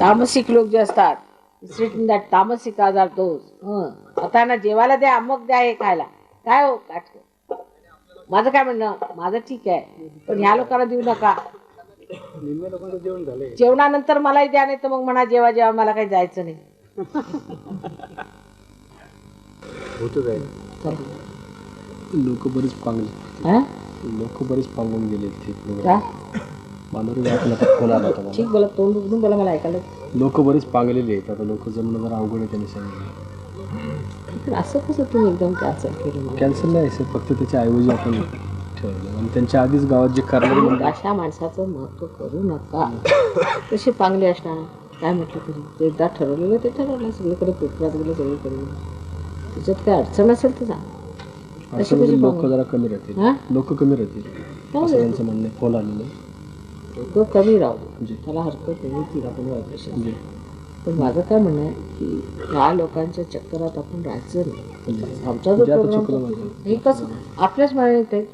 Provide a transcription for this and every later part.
तामसिक लोक जे असतात दॅट तामसिक आजार हं. आता ना जेवायला द्या अमक द्या हे खायला. काय हो काटकं माझं काय म्हणणं? माझं ठीक आहे. पण ह्या लोकांना देऊ नका. जेवणानंतर मलाही द्या नाही तर मग म्हणा जेव्हा जेव्हा मला काही जायचं नाही. लोक बरीच पांगले. हं? लोक बरीच पांगून गेले ते का? प्रोग्राम माधुरी आपला फोन आला होता मला. ठीक बोला तोंड उघडून बोला मला ऐकायला लोक बरीच पांगलेली आहेत आता लोक जमणं जरा अवघड आहे त्यांनी सांगितलं. पण असं कसं तुम्ही एकदम कॅन्सल केलं मला? कॅन्सल नाही सर फक्त त्याच्या ऐवजी आपण ठेवलं आणि त्यांच्या आधीच गावात जे करणारे अशा माणसाचं महत्त्व करू नका. कसे पांगले असणार? काय म्हटलं तरी? ते एकदा ठरवलेलं ते ठरवलं सगळीकडे पेपरात गेलं सगळीकडे गेलं. त्याच्यात काय अडचण असेल तर सांग असं म्हणजे लोक जरा कमी राहतील. हा? लोक कमी राहतील. असं. त्यांचं म्हणणं आहे. फोन आलेलं आहे. तो कमी राहू जी त्याला हरकत नाही तिला पण व्हायचं जी पण माझं काय म्हणणं आहे की ह्या लोकांच्या चक्करात आपण राहायचं नाही. जी. आमचा जो जे प्रोग्राम. हे कसं? आपल्याच मनाने ते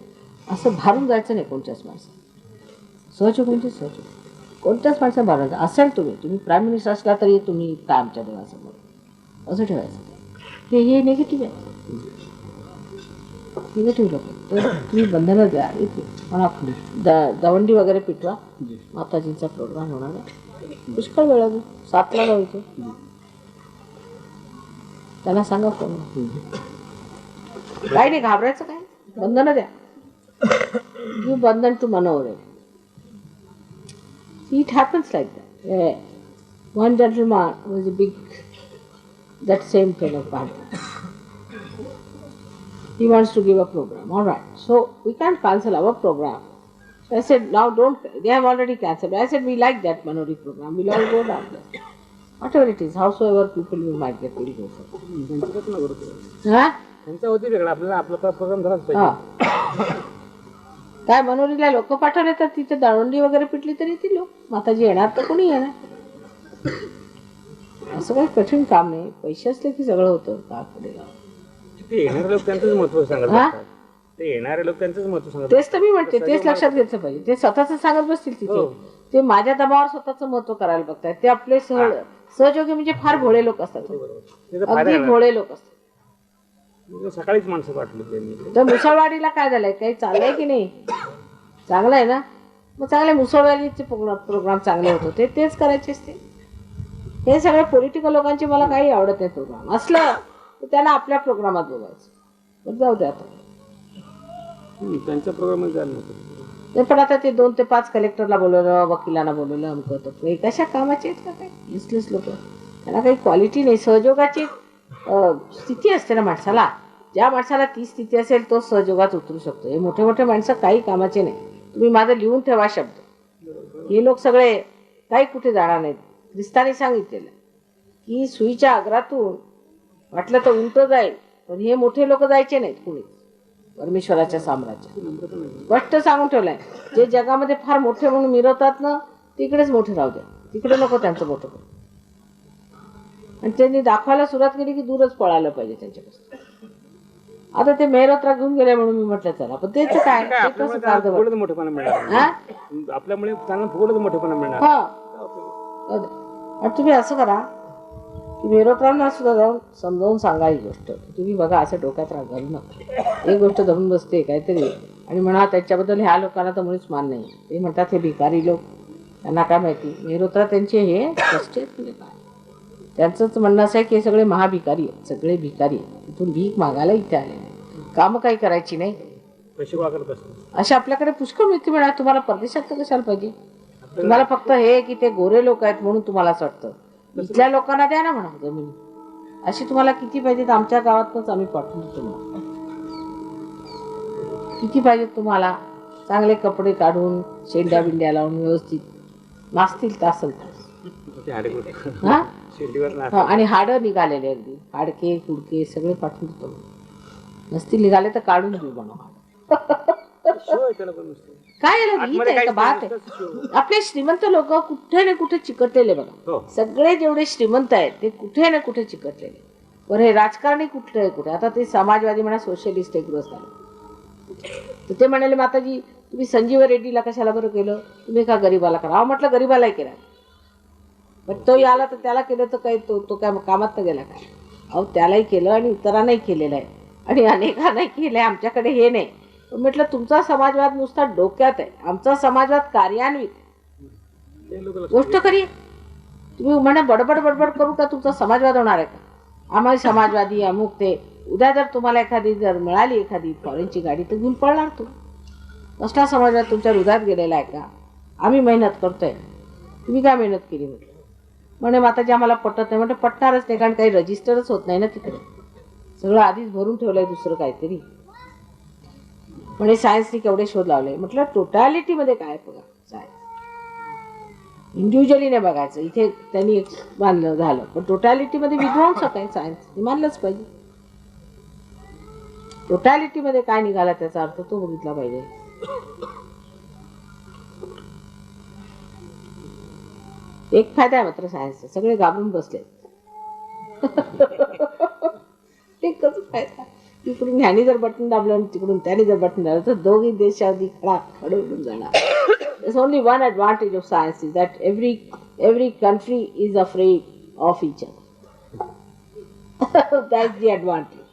असं भारून जायचं नाही कोणत्याच माणसाला. सहज म्हणजे सहज कोणत्याच माणसाला भारून असेल तुम्ही. तुम्ही प्राईम मिनिस्टर असला तरी तुम्ही काय आमच्या देवासमोर असं ठेवायचं. हे हे निगेटिव्ह आहे. निगेटिव्ह लोक आहेत. तर तुम्ही बंधनं द्या इथे. म्हणा द दवंडी वगैरे पिटवा माताजींचा प्रोग्राम होणार आहे. पुष्कळ वेळ आहे. सातला जाऊ इथे त्यांना सांगा फोन. काही नाही घाबरायचं काय? बंधन द्या. यू बंधन to manoeuvre it happens like that one gentleman was a big that same kind of party. He wants to give a program all right so we can't cancel our program so i said now don't they have already cancelled i said we like that manori program we'll all go down there whatever it is howsoever people we might get we'll go for त्यांचं कसं नका करू. हा त्यांचा होती वेगळा आपल्याला आपला प्रोग्राम झालाच हा पाहिजे काय मनोरीला लोक पाठवले तर तिथे दळवंडी वगैरे पिटली तरी ती लोक माताजी येणार तर कोणी येणार असं काही कठीण काम नाही पैसे असले की सगळं होतं का पुढे ते येणारे लोक त्यांचंच महत्त्व सांगत हा? असतात. ते येणारे लोक त्यांचंच महत्त्व सांगत तेच तर मी म्हणते तेच लक्षात घेतलं पाहिजे. ते स्वतःच सांगत बसतील तिथे. हो. ते माझ्या दबावावर स्वतःचं महत्त्व करायला बघतायत. ते आपले सह सहयोगी म्हणजे फार भोळे लोक असतात. त्याचा फायदा अगदी भोळे लोक असतात. सकाळीच माणसं पाठवली त्यांनी तर मुसळवाडीला काय झालंय? काही चाललंय की नाही? चांगलं आहे ना? मग चांगले मुसळवाडीचे प्रोग्राम प्रोग्राम चांगले होत. होते तेच करायचे असते. हे सगळे पॉलिटिकल लोकांचे मला काही आवडत नाही प्रोग्राम असलं तर त्यांना आपल्या प्रोग्रामात बोलायचं पण जाऊ दे आता. हम्म, त्यांच्या प्रोग्राम जायला नव्हतं ते पण आता ते दोन ते पाच कलेक्टरला बोलवलं वकिलांना बोलवलं अमकं. हे कशा कामाचे आहेत का काय युजलेस लोक. त्यांना काही क्वालिटी नाही सहयोगाची स्थिती असते ना माणसाला. ज्या माणसाला ती स्थिती असेल तो सहयोगात उतरू शकतो. हे मोठे मोठे माणसं काही कामाचे नाही. तुम्ही माझं लिहून ठेवा शब्द. हे लोक सगळे काही कुठे जाणार नाहीत. ख्रिस्ताने सांगितलेलं की सुईच्या अग्रातून वाटलं तर उलट जाईल पण हे मोठे लोक जायचे नाहीत कुणी. परमेश्वराच्या साम्राज्यात. स्पष्ट सांगून ठेवलंय. जे जगामध्ये फार मोठे म्हणून मिरवतात ना तिकडेच मोठे राहू द्या. तिकडे नको त्यांचं मोठं आणि त्यांनी दाखवायला सुरुवात केली की दूरच पळायला पाहिजे त्यांच्यापासून. आता ते मेहरत्रा घेऊन गेले म्हणून मी म्हटलं चला पण तेच काय ते आपल्यामुळे त्यांना मोठेपणा मिळणार हा? हा. तुम्ही असं करा की मेहरत्रांना सुद्धा जाऊन समजावून सांगा ही गोष्ट. तुम्ही बघा असं डोक्यात राग घालू नका. एक गोष्ट धरून बसते काहीतरी. आणि म्हणा त्याच्याबद्दल ह्या लोकांना तर मुळीच मान नाही ते म्हणतात हे भिकारी लोक त्यांना काय माहिती? मेहरोत्रा त्यांचे हे कष्ट म्हणजे काय? त्यांचंच म्हणणं असं आहे की हे सगळे महाभिकारी आहेत सगळे भिकारी आहेत. इथून भीक मागायला इथे आले कामं काही करायची नाही. अशा आपल्याकडे पुष्कळ मिळते म्हणा तुम्हाला परदेशात तर कशाला पाहिजे? तुम्हाला फक्त हे की ते गोरे लोक आहेत म्हणून तुम्हाला असं वाटतं. इथल्या लोकांना द्या ना म्हणा जमीन. अशी तुम्हाला किती पाहिजेत आमच्या गावातच आम्ही पाठवून देतो तुम्हाला. किती पाहिजेत तुम्हाला? चांगले कपडे काढून शेंड्या बिंड्या लावून व्यवस्थित. नाचतील तासल हा? हा, आणि हाडं निघालेले अगदी. हाडके कुडके सगळे पाठवून देतो. नसतील निघाले तर काढून देऊ म्हणा. शो आहे त्याला पण नुसतं. काय याला गीत आतमध्ये आहे का काहीच बात नाही, आहे. नुसतं show. आपले श्रीमंत लोक कुठे ना कुठे चिकटलेले बघा. हो. सगळे जेवढे श्रीमंत आहेत ते कुठे ना कुठे चिकटलेले. बरं हे राजकारणी कुठे आहे कुठे? आता ते समाजवादी म्हणा सोशलिस्ट एक झाले तर ते म्हणाले माताजी तुम्ही संजीव रेड्डीला कशाला बरं केलं? तुम्ही का गरीबाला करा? अहो म्हटलं गरीबालाही केलं. पण तो आला तर त्याला केलं तर काही तो तो काय कामात तर गेला काय? अहो त्यालाही केलं आणि इतरांनाही केलेलं आहे. आणि अनेकांनाही केलं आहे आमच्याकडे हे नाही. म्हटलं तुमचा समाजवाद नुसता डोक्यात आहे. आमचा समाजवाद कार्यान्वित आहे. गोष्ट खरी आहे. तुम्ही म्हणा बडबड बडबड करू का तुमचा समाजवाद होणार आहे का? आम्हाला समाजवादी अमुक ते उद्या जर तुम्हाला एखादी जर मिळाली एखादी फॉरेनची गाडी तर घेऊन पळणार तू. कसला समाजवाद तुमच्या हृदयात गेलेला आहे का? आम्ही मेहनत करतोय. तुम्ही काय मेहनत केली? म्हटलं. म्हणे माताजी आम्हाला पटत नाही. म्हणजे पटणारच नाही कारण काही रजिस्टरच होत नाही ना तिकडे. सगळं आधीच भरून ठेवलंय दुसरं काहीतरी. म्हणे सायन्सने केवढे शोध लावले. म्हटलं टोटॅलिटीमध्ये काय बघा सायन्स. इंडिव्हिज्युअली नाही बघायचं इथे त्यांनी मानलं झालं पण टोटॅलिटीमध्ये विध्वंसक आहे सायन्स हे मानलंच पाहिजे. टोटॅलिटीमध्ये काय निघाला त्याचा अर्थ तो बघितला पाहिजे. एक फायदा आहे मात्र सायन्सचा सगळे घाबरून बसले. एकच फायदा. तिकडून ह्यानी जर बटन दाबलं आणि तिकडून त्याने जर बटन दाबलं तर दोघी देशावधी खडा खडून जाणार There's only one advantage of science is that every every country is afraid of each other. That's the advantage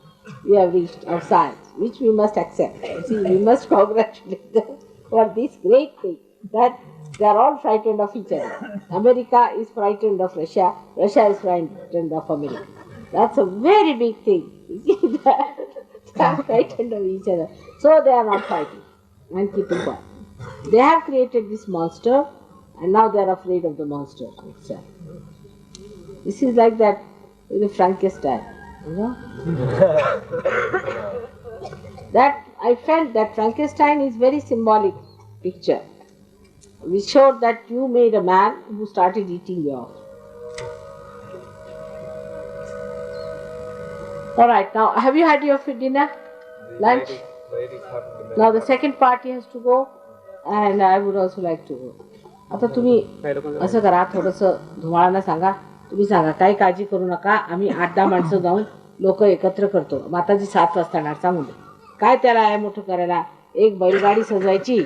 we have reached of science, which we must accept. See, we must congratulate them for this great thing that they are all frightened of each other. America is frightened of Russia, Russia is frightened of America. That's a very big thing. frightened each other. So they are not fighting and keeping quiet. They have created this monster and now they are afraid of the monster itself. This is like that with the Frankenstein. You know? that I felt that Frankenstein is very symbolic picture. We showed that you made a man who started eating you All right, now have you had your dinner, lunch? Now the second party has to go, and I would also like to go. आता तुम्ही असं करा थोडंसं धुमाळांना सांगा तुम्ही सांगा काही काळजी करू नका आम्ही आठ दहा माणसं जाऊन लोक एकत्र करतो माताजी सात वाजता येणार सांगून दे काय त्याला आहे मोठं करायला एक बैलगाडी सजवायची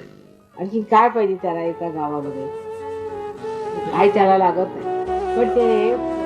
आणखी काय पाहिजे त्याला एका गावामध्ये काय त्याला लागत नाही पण ते